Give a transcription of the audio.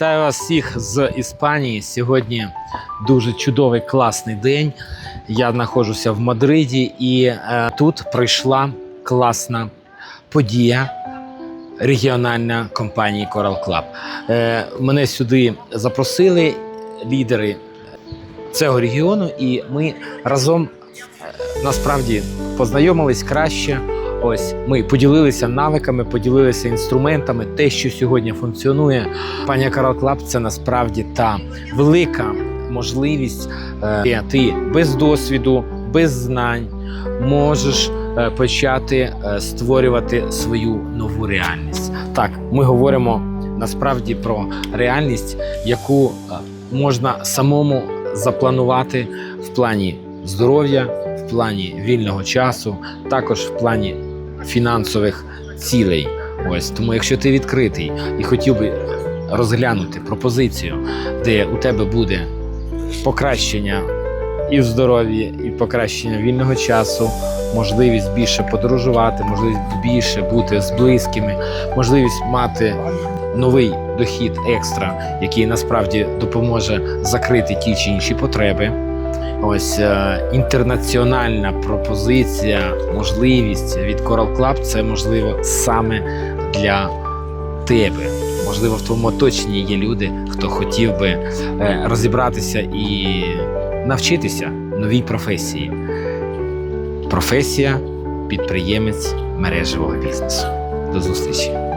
Вітаю вас всіх з Іспанії. Сьогодні дуже чудовий класний день. Я знаходжуся в Мадриді, і е, тут пройшла класна подія регіональна компанії Coral Club. Е, мене сюди запросили лідери цього регіону, і ми разом е, насправді познайомились краще. Ось ми поділилися навиками, поділилися інструментами. Те, що сьогодні функціонує, пані Карл Клаб, це насправді та велика можливість. е, Ти без досвіду, без знань можеш е, почати е, створювати свою нову реальність. Так, ми говоримо насправді про реальність, яку можна самому запланувати в плані здоров'я, в плані вільного часу, також в плані фінансових цілей. Ось тому, якщо ти відкритий і хотів би розглянути пропозицію, де у тебе буде покращення і в здоров'ї, і покращення вільного часу, можливість більше подорожувати, можливість більше бути з близькими, можливість мати новий дохід екстра, який насправді допоможе закрити ті чи інші потреби. Ось е, інтернаціональна пропозиція, можливість від Coral Club – це можливо саме для тебе. Можливо, в твоєму оточенні є люди, хто хотів би е, розібратися і навчитися новій професії. Професія підприємець мережевого бізнесу. До зустрічі!